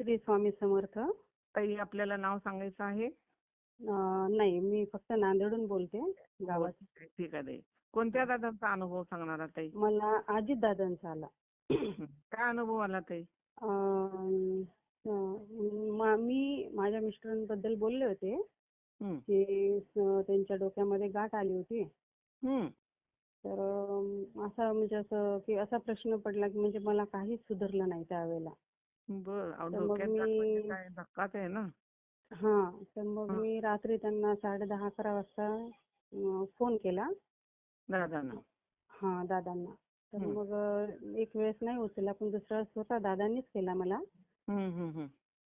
श्री स्वामी समर्थ. ताई आपल्याला नाव सांगायचं आहे? अं, नाही मी फक्त नांदेडून बोलते गावात. ठीक आहे ताई. कोणत्या दादांचा अनुभव सांगणार ताई? मला अजित दादांचा आला. काय अनुभव आला ताई? अं, अं, मा- मी माझ्या मिस्टरांबद्दल बोलले होते. की स- त्यांच्या डोक्यामध्ये गाठ आली होती. तर अं, असा म्हणजे असं की असा प्रश्न पडला की म्हणजे मला काहीच सुधारलं नाही त्यावेळेला. बर अहो, तर मग डोक्यात मी- म्हणजे काय धक्काच आहे ना हा तर मग हा. मी रात्री त्यांना साडे दहा अकरा वाजता अं, फोन केला दादांना हा दादांना तर. मग अं, एक वेळेस नाही उचलला पण दुसरा स्वतः दादांनीच केला मला.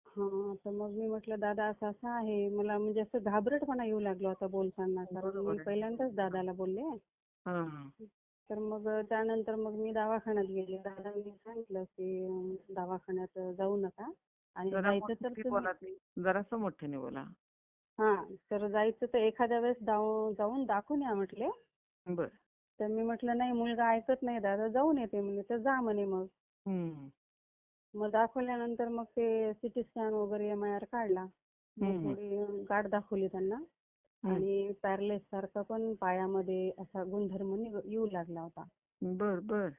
हा तर मग मी म्हटलं दादा असं असं आहे मला म्हणजे असं घाबरटपणा येऊ लागला होता बोलताना कारण बरोबर मी आहे. पहिल्यांदाच दादाला बोलले हा, हा. तर मग त्यानंतर मग मी दवाखान्यात गेले. दादांनी सांगितलं की दवाखान्यात जाऊ नका. आणि जायचं तर मोठ्याने तुम्ही बोला ताई जरासं मोठ्याने बोला. हा तर जायचं तर एखाद्या वेळेस जाऊ- जाऊन दाखवून या म्हटले. बर. तर मी म्हटलं नाही मुलगा ऐकत नाही दादा जाऊन येते म्हणे तर जा म्हणे मग. मग दाखवल्यानंतर मग ते सिटी स्कॅन वगैरे एम आय आर काढला. थोडी गाठ दाखवली त्यांना. आणि पॅरलेस सारखा पण पायामध्ये असा गुणधर्म येऊ लागला होता. बर बर.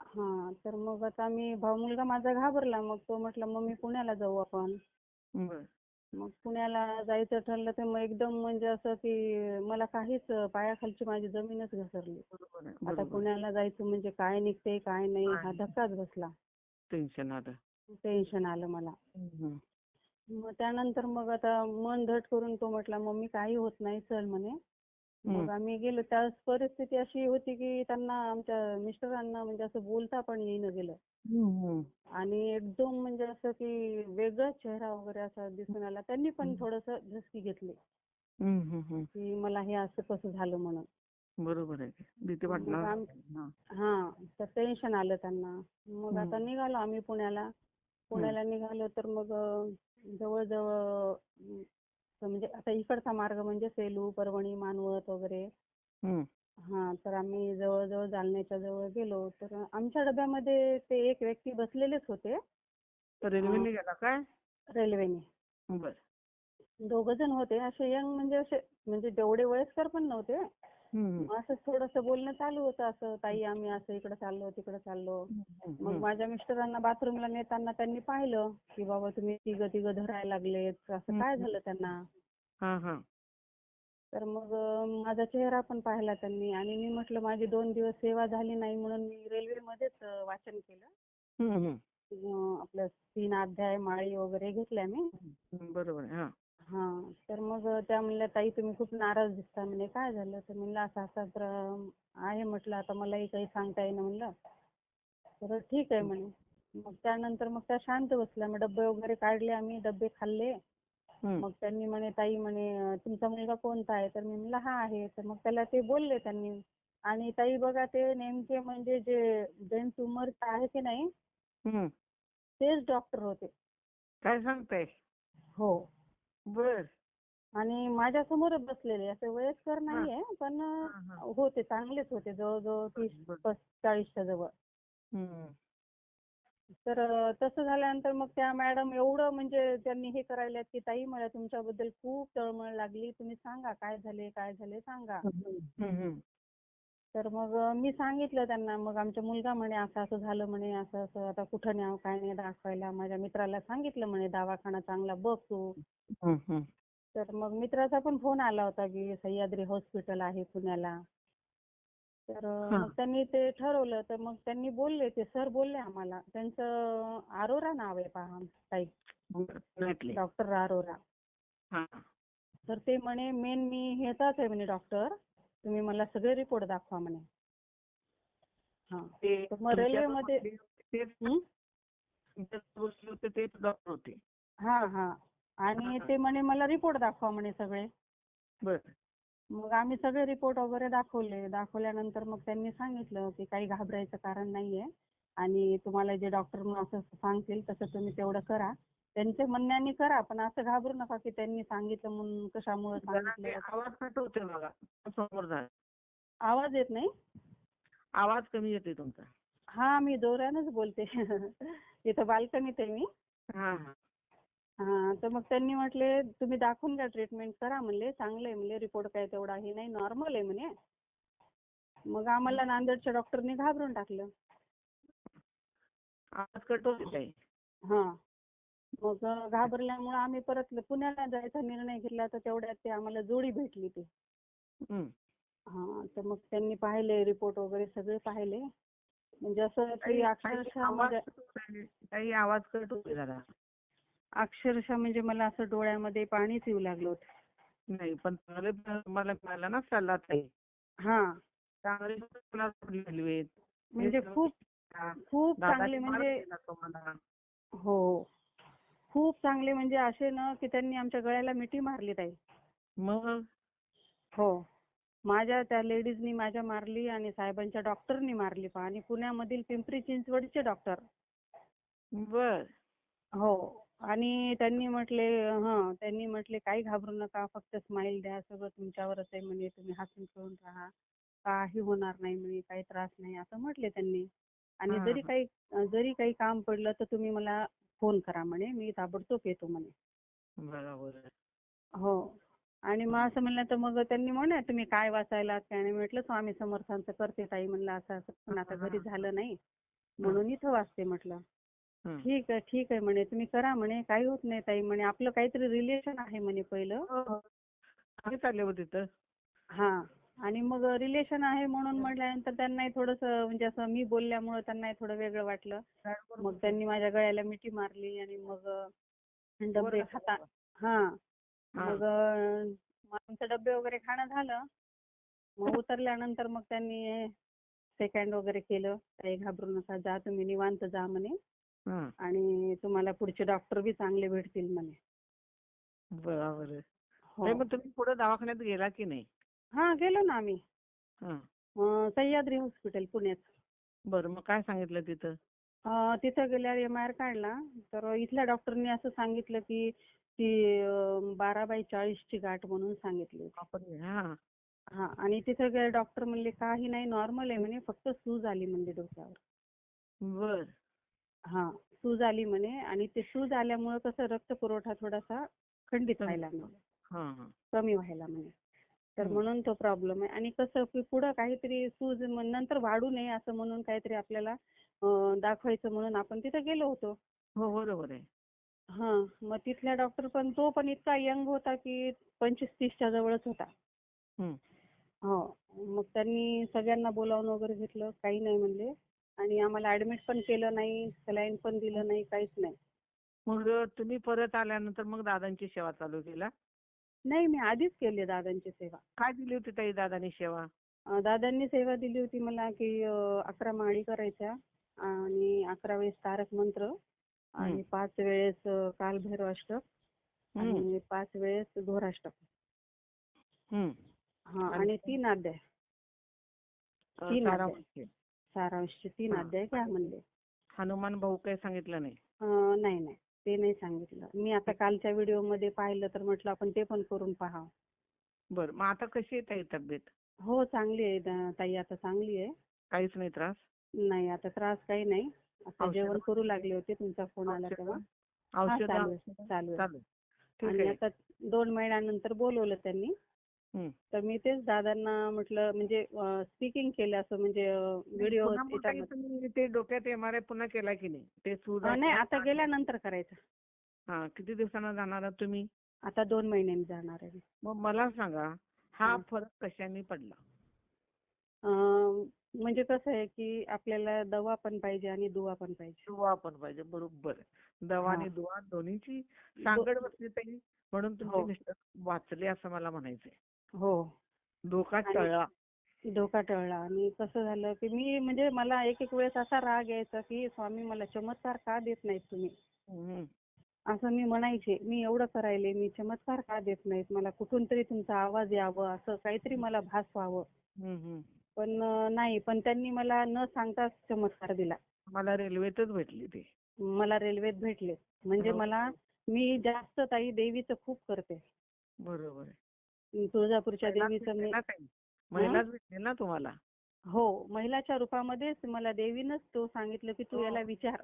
हा तर मग आता मी भाऊ मुलगा माझा घाबरला. मग तो म्हटला मग मी पुण्याला जाऊ आपण. बर. मग पुण्याला जायचं ठरलं तर मग एकदम म्हणजे असं की मला काहीच पायाखालची माझी जमीनच घसरली. आता पुण्याला जायचं म्हणजे काय निघते काय नाही हा धक्काच बसला. टेन्शन आलं. टेन्शन आलं मला. मग त्यानंतर मग आता मन धट करून तो म्हटला मम्मी काही होत नाही चल म्हणे. मग. आम्ही गेलो. त्यावेळेस परिस्थिती अशी होती की त्यांना आमच्या मिस्टरांना म्हणजे असं बोलता पण येईन गेलं. आणि एकदम म्हणजे असं की वेगळाच चेहरा वगैरे असा दिसून आला. त्यांनी पण थोडस झसकी घेतली. की मला हे असं कसं झालं म्हणून. बरोबर आहे भीती वाटणार हा. तर टेन्शन आलं त्यांना. मग. आता निघालो आम्ही पुण्याला. पुण्याला निघालो तर मग जवळजवळ म्हणजे आता इकडचा मार्ग म्हणजे सेलू परभणी मानवत वगैरे. हा. तर आम्ही जवळजवळ जालन्याच्या जवळ गेलो. तर आमच्या डब्यामध्ये ते एक व्यक्ती बसलेलेच होते. रेल्वेने गेला काय? रेल्वेने. दोघ जण होते. असे यंग म्हणजे असे म्हणजे जेवढे वयस्कर पण नव्हते. असं थोडस बोलणं चालू होतं असं ताई आम्ही असं इकडे चाललो तिकडे चाललो. मग. माझ्या मिस्टरांना बाथरूमला नेताना त्यांनी पाहिलं की बाबा तुम्ही तिघ तिघ धरायला लागलेत असं काय झालं त्यांना? हा हा. तर मग माझा चेहरा पण पाहिला त्यांनी आणि मी म्हटलं माझी दोन दिवस सेवा झाली नाही म्हणून मी रेल्वेमध्येच वाचन केलं. आपलं तीन अध्याय माळी वगैरे घेतल्या मी. बरोबर हा तर मग त्या म्हणल्या ताई तुम्ही खूप नाराज दिसता. म्हणे काय झालं? तर म्हणलं असं असं तर आहे म्हटलं आता मलाही काही सांगता येईना म्हणलं. तर ठीक आहे म्हणे. मग त्यानंतर मग त्या शांत बसल्या. मग डब्बे वगैरे काढले आम्ही डब्बे खाल्ले. मग त्यांनी म्हणे ताई म्हणे तुमचा मुलगा कोणता आहे? तर मी म्हणलं हा आहे. तर मग त्याला ते बोलले त्यांनी. आणि ताई बघा ते नेमके म्हणजे जे ब्रेन ट्युमर आहे की नाही. तेच डॉक्टर होते. काय सांगताय? हो. बर आणि माझ्या समोरच बसलेले असे वयस्कर नाहीये पण. होते चांगलेच होते जवळजवळ तीस चाळीसच्या जवळ. तर तसं झाल्यानंतर मग त्या मॅडम एवढं म्हणजे त्यांनी हे करायला की ताई मला तुमच्याबद्दल खूप तळमळ लागली तुम्ही सांगा काय झाले काय झाले सांगा. तर मग मी सांगितलं त्यांना मग आमचा मुलगा म्हणे असं असं झालं म्हणे असं असं आता कुठं न्यावं काय नाही दाखवायला. माझ्या मित्राला सांगितलं म्हणे दवाखाना चांगला बघ तू. तर मग मित्राचा पण फोन आला होता की सह्याद्री हॉस्पिटल आहे पुण्याला. तर. मग त्यांनी ते ठरवलं तर मग त्यांनी बोलले ते सर बोलले आम्हाला. त्यांचं अरोरा नाव आहे पहा. भेटले डॉक्टर अरोरा. हा. तर ते म्हणे मेन मी हेचाच आहे म्हणे डॉक्टर. तुम्ही मला सगळे रिपोर्ट दाखवा म्हणे. हा मग रेल्वेमध्ये तेच डॉक्टर होते हा हा आणि ते म्हणे मला रिपोर्ट दाखवा म्हणे सगळे. बर. मग आम्ही सगळे रिपोर्ट वगैरे दाखवले. दाखवल्यानंतर मग त्यांनी सांगितलं की काही घाबरायचं कारण नाहीये. आणि तुम्हाला जे डॉक्टर असं सांगतील तसं तुम्ही तेवढं करा. त्यांच्या म्हणण्याने करा पण असं घाबरू नका की त्यांनी सांगितलं म्हणून कशामुळे सांगितलं आवाज कट होते बघा समोर आवाज येत नाही? आवाज कमी येते तुमचा. हा मी जोरानच बोलते. इथं बाल्कनीत आहे मी. हा हा. हा तर मग त्यांनी म्हटले तुम्ही दाखवून घ्या ट्रीटमेंट करा म्हणले. चांगलं आहे म्हणले रिपोर्ट काय तेवढा हे नाही नॉर्मल आहे म्हणे. मग आम्हाला नांदेडच्या डॉक्टरनी घाबरून टाकलं. आवाज कट होते हा. मग घाबरल्यामुळे आम्ही परत पुण्याला जायचा निर्णय घेतला तर तेवढ्यात ते आम्हाला जोडी भेटली ती. हा. तर मग त्यांनी पाहिले रिपोर्ट वगैरे सगळे पाहिले. म्हणजे असं ताई, की ताई, अक्षरशः आवाज म्हणजे कट जरा. अक्षरशः म्हणजे मला असं डोळ्यामध्ये पाणीच येऊ लागलं होतं. नाही पण चांगले मला मिळाला ना सल्ला ताई. हा. चांगले तुला रेल्वेत म्हणजे खूप खूप चांगले म्हणजे तुम्हाला. हो. खूप चांगले म्हणजे असे ना की त्यांनी आमच्या गळ्याला मिठी मारली ताई. मग? हो. माझ्या त्या लेडीजनी माझ्या मारली आणि साहेबांच्या डॉक्टरनी मारली पहा आणि पुण्यामधील पिंपरी चिंचवडचे डॉक्टर. बर. हो. आणि त्यांनी म्हटले हं त्यांनी म्हटले काही घाबरू नका फक्त स्माईल द्या सगळं तुमच्यावरच आहे म्हणे तुम्ही हसून खेळून राहा. काही होणार नाही म्हणे काही त्रास नाही. असं म्हटले त्यांनी. आणि हा, जरी. काही जरी काही काम पडलं तर तुम्ही मला फोन करा म्हणे मी ताबडतोब येतो म्हणे. बरोबर आहे. हो. आणि मग असं म्हणलं तर मग त्यांनी म्हणे तुम्ही काय वाचायला? काय नाही म्हटलं स्वामी समर्थांचं करते ताई म्हणलं असं असं. पण आता घरी झालं नाही. म्हणून इथं वाचते म्हटलं. हं. ठीक आहे ठीक आहे म्हणे तुम्ही करा म्हणे काही होत नाही ताई म्हणे आपलं काहीतरी रिलेशन आहे म्हणे पहिलं. हो, हो. चालले होते तिथं हा. आणि मग रिलेशन आहे म्हणून म्हटल्यानंतर त्यांनाही थोडस म्हणजे असं मी बोलल्यामुळं त्यांनाही थोडं वेगळं वाटलं. मग त्यांनी माझ्या गळ्याला मिठी मारली आणि मग डबे खाता हा. मग आमचं डबे वगैरे खाणं झालं. मग उतरल्यानंतर मग त्यांनी सेकंड वगैरे केलं. काही घाबरू नका जा तुम्ही निवांत जा म्हणे हं. आणि तुम्हाला पुढचे डॉक्टर बी चांगले भेटतील म्हणे. बरोबर. हो. मग तुम्ही पुढे दवाखान्यात गेला की नाही? हा गेलो ना आम्ही. हं. अं, सह्याद्री हॉस्पिटल पुण्यात. बरं मग काय सांगितलं तिथं? अं, तिथं गेल्यावर एम आय आर काढला. तर इथल्या डॉक्टरनी असं सांगितलं की ती अं, बारा बाय चाळीसची गाठ म्हणून सांगितली होती. बापरे, हा. हा आणि तिथं गेले डॉक्टर म्हणले काही नाही नॉर्मल आहे म्हणे फक्त सूज आली म्हणजे डोक्यावर. बर. हा सूज आली म्हणे आणि ते सूज आल्यामुळे कसं रक्त पुरवठा थोडासा खंडित. व्हायला हा हा. कमी व्हायला म्हणे. तर हम्म. म्हणून तो प्रॉब्लेम आहे. आणि कसं की पुढं काहीतरी सूज नंतर वाढू नये असं म्हणून काहीतरी आपल्याला दाखवायचं म्हणून आपण तिथं गेलो होतो. हो बरोबर आहे. हा मग तिथल्या डॉक्टर पण तो पण इतका यंग होता की पंचवीस तीसच्या जवळच होता. हो. मग त्यांनी सगळ्यांना बोलावून वगैरे घेतलं काही नाही म्हणले. आणि आम्हाला ऍडमिट पण केलं नाही सलाईन पण दिलं नाही काहीच नाही. मग तुम्ही परत आल्यानंतर मग दादांची सेवा चालू केला? नाही मी आधीच केली दादांची सेवा. काय दिली होती ताई दादांनी सेवा? अं, दादांनी सेवा दिली होती मला की अं, अकरा माळी करायच्या आणि अकरा वेळेस तारक मंत्र आणि पाच वेळेस अं, कालभैरव अष्टक हम्म. आणि पाच वेळेस घोराष्टक. हम्म. हा आणि तीन अध्याय. अं, तीन तारा. सारांशचे तीन हा. अध्याय घ्या म्हणले. हनुमान भाऊ काही सांगितलं नाही? अं, नाही नाही. ते नाही सांगितलं. मी आता कालच्या व्हिडिओमध्ये पाहिलं तर म्हटलं आपण ते पण करून पहा बरं मग आता कशी आहे ताई तब्येत? हो चांगली आहे दा- ताई आता चांगली आहे. काहीच नाही त्रास? नाही आता त्रास काही नाही. आता औषधं जेवण करू लागले होते तुमचा फोन आला तेव्हा. हा, औषध? चालू आहे. चालू आहे. ठीक आणि आहे. आता दोन महिन्यानंतर बोलवलं त्यांनी. तर मी तेच दादांना म्हटलं म्हणजे स्पीकिंग केलं असं म्हणजे व्हिडिओ तुम्ही ते डोक्यात एमआरआय पुन्हा केला की नाही ते नाही? आता गेल्यानंतर करायचं हा किती दिवसांना जाणार आहात तुम्ही आता दोन महिन्यांनी जाणार आहे. मग मला सांगा हा. फरक कशाने पडला म्हणजे कसं आहे की आपल्याला दवा पण पाहिजे आणि दुवा पण पाहिजे दुवा पण पाहिजे बरोबर. दवा आणि. दुवा दोन्हीची सांगड बसली ताई म्हणून तुमचे हो. मिस्टर वाचले असं मला म्हणायचंय हो. धोका टळला. धोका टळला आणि कसं झालं की मी म्हणजे मला एक एक वेळेस असा राग यायचा की स्वामी मला चमत्कार का देत नाहीत तुम्ही? हम्म. असं मी म्हणायचे. मी एवढं करायले मी चमत्कार का देत नाहीत? मला कुठून तरी तुमचा आवाज यावं असं काहीतरी मला भास व्हावं. हम्म. पण नाही पण त्यांनी मला न सांगताच चमत्कार दिला. मला रेल्वेतच भेटली ती. मला रेल्वेत भेटले. म्हणजे हो. मला मी जास्त ताई देवीचं खूप करते. बरोबर. आहे तुळजापूरच्या देवीचं मी महिलाच भेटले ना तुम्हाला? हो महिलाच्या रूपामध्येच मला देवीनच तो सांगितलं की तू हो. याला विचार.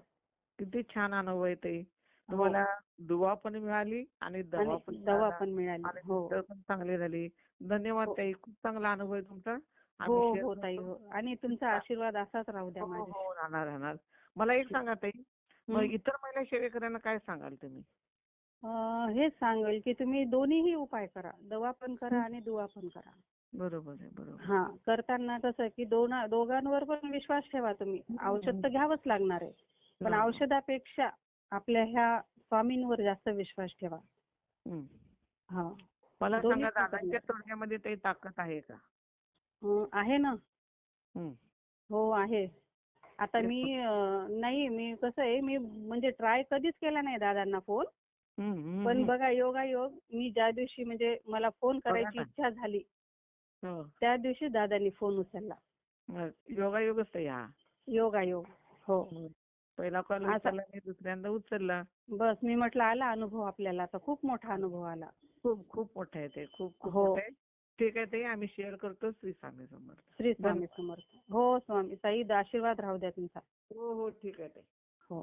किती छान अनुभव आहे ताई. तुम्हाला दुवा पण मिळाली आणि दवा पण दवा. पण मिळाली. हो. पण चांगली झाली. धन्यवाद हो. ताई. खूप चांगला अनुभव आहे तुमचा हो हो ताई. हो. आणि तुमचा आशीर्वाद असाच राहू द्या हो, माझ्या हो राहणार राहणार. मला एक सांगा ताई. मग हं. इतर महिला सेवेकऱ्यांना काय सांगाल तुम्ही? हेच सांगेल की तुम्ही दोन्हीही उपाय करा. दवा पण करा आणि दुवा पण करा. बरोबर आहे बरोबर हा करताना कसं की दोन दोघांवर पण विश्वास ठेवा तुम्ही. औषध तर घ्यावंच लागणार आहे. पण बरोबर. औषधापेक्षा आपल्या ह्या स्वामींवर जास्त विश्वास ठेवा. हं. हा मला दोन्ही सांगा दादांच्या. तोडण्यामध्ये काही ताकद आहे का? अं, आहे ना. हं. हो आहे. आता मी अं, नाही मी कसं आहे मी म्हणजे ट्राय कधीच केला नाही दादांना फोन. हं, हं, पण हं. बघा योगायोग मी ज्या दिवशी म्हणजे मला फोन करायची. इच्छा झाली हो. त्या दिवशी दादांनी फोन उचलला. योगायोगच हा. योगायोग. हो. पहिला कॉल उचलला दुसऱ्यांदा उचलला. बस मी म्हटलं आला अनुभव आपल्याला. तर खूप मोठा अनुभव आला. खूप खूप मोठा आहे ते. खूप खूप हो. ठीक आहे ताई आम्ही शेअर करतो श्री स्वामी समोर श्री स्वामी समर्थ. हो स्वामी. ताई आशीर्वाद राहू द्या तुमचा. हो हो. ठीक आहे ताई. हो.